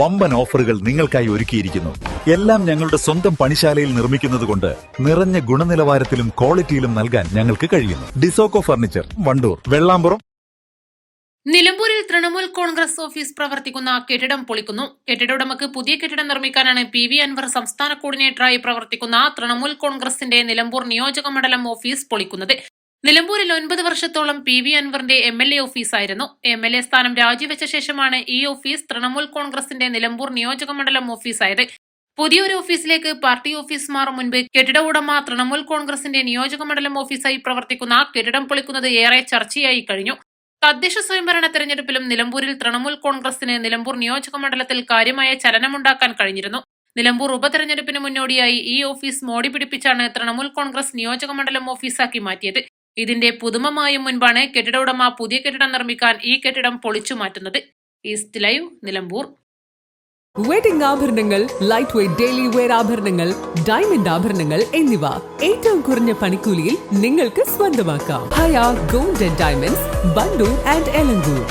വമ്പൻ ഓഫറുകൾ നിങ്ങൾക്കായി ഒരുക്കിയിരിക്കുന്നു. എല്ലാം ഞങ്ങളുടെ സ്വന്തം പണിശാലയിൽ നിർമ്മിക്കുന്നതുകൊണ്ട് നിറഞ്ഞ ഗുണനിലവാരത്തിലും ക്വാളിറ്റിയിലും നൽകാൻ ഞങ്ങൾക്ക് കഴിയുന്നു. ഡിസോക്കോ ഫർണിച്ചർ വണ്ടൂർ വെള്ളാമ്പുറം. നിലമ്പൂരിൽ തൃണമൂൽ കോൺഗ്രസ് ഓഫീസ് പ്രവർത്തിക്കുന്ന കെട്ടിടം പൊളിക്കുന്നു. കെട്ടിട ഉടമക്ക് പുതിയ കെട്ടിടം നിർമ്മിക്കാനാണ് പി വി അൻവർ സംസ്ഥാന കോർഡിനേറ്ററായി പ്രവർത്തിക്കുന്ന തൃണമൂൽ കോൺഗ്രസിന്റെ നിലമ്പൂർ നിയോജക മണ്ഡലം ഓഫീസ് പൊളിക്കുന്നത്. നിലമ്പൂരിൽ ഒൻപത് വർഷത്തോളം പി വി അൻവറിന്റെ എം എൽ എ ഓഫീസായിരുന്നു എം എൽ എ സ്ഥാനം രാജിവെച്ച ശേഷമാണ് ഈ ഓഫീസ് തൃണമൂൽ കോൺഗ്രസിന്റെ നിലമ്പൂർ നിയോജക മണ്ഡലം ഓഫീസായത് പുതിയൊരു ഓഫീസിലേക്ക് പാർട്ടി ഓഫീസ് മുൻപ് കെട്ടിട ഉടമ തൃണമൂൽ കോൺഗ്രസിന്റെ നിയോജക മണ്ഡലം ഓഫീസായി പ്രവർത്തിക്കുന്ന കെട്ടിടം പൊളിക്കുന്നത് ഏറെ ചർച്ചയായി കഴിഞ്ഞു. തദ്ദേശ സ്വയംഭരണ തെരഞ്ഞെടുപ്പിലും നിലമ്പൂരിൽ തൃണമൂൽ കോൺഗ്രസിന് നിലമ്പൂർ നിയോജക മണ്ഡലത്തിൽ കാര്യമായ ചലനമുണ്ടാക്കാൻ കഴിഞ്ഞിരുന്നു. നിലമ്പൂർ ഉപതെരഞ്ഞെടുപ്പിന് മുന്നോടിയായി ഈ ഓഫീസ് മോടി പിടിപ്പിച്ചാണ് തൃണമൂൽ കോൺഗ്രസ് നിയോജക മണ്ഡലം ഓഫീസാക്കി മാറ്റിയത്. ഇതിന്റെ പുതുമമായും മുൻപാണ് കെട്ടിട ഉടമ പുതിയ കെട്ടിടം നിർമ്മിക്കാൻ ഈ കെട്ടിടം പൊളിച്ചു മാറ്റുന്നത്. East live Nilambur. വെഡിംഗ് ആഭരണങ്ങൾ ലൈറ്റ് വെയ്റ്റ് ഡെയിലി വെയർ ആഭരണങ്ങൾ ഡയമണ്ട് ആഭരണങ്ങൾ എന്നിവ ഏറ്റവും കുറഞ്ഞ പണിക്കൂലിയിൽ നിങ്ങൾക്ക് സ്വന്തമാക്കാം. Haya gold and diamonds Vandoor and Elankur